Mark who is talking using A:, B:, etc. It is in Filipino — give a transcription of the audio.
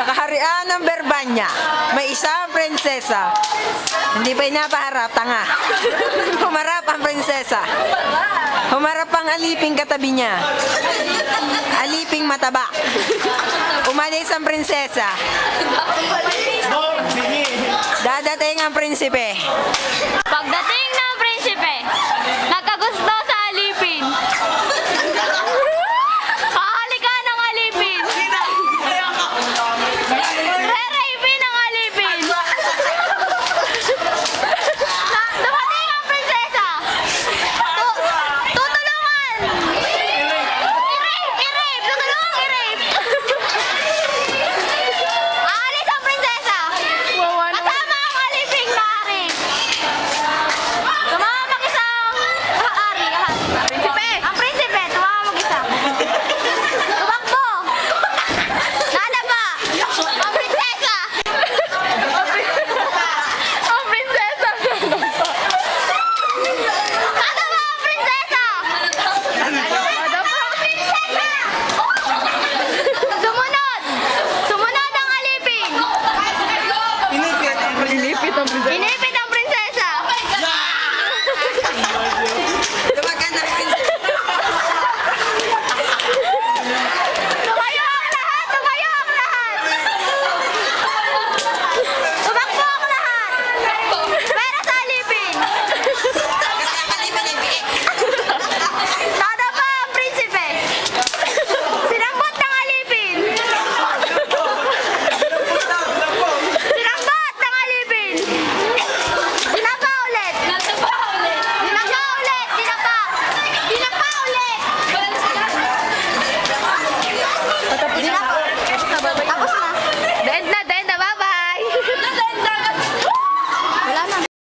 A: Sa kaharian ng Berbanya, may isang prinsesa. Hindi pa inapaharap, tanga. Humarap ang prinsesa. Humarap ang aliping katabi niya. Aliping mataba. Umalis ang prinsesa. Dadating ang prinsipe.
B: Pagdating nagkagusto ang prinsesa. Inipit ang prinsesa! Oh my God!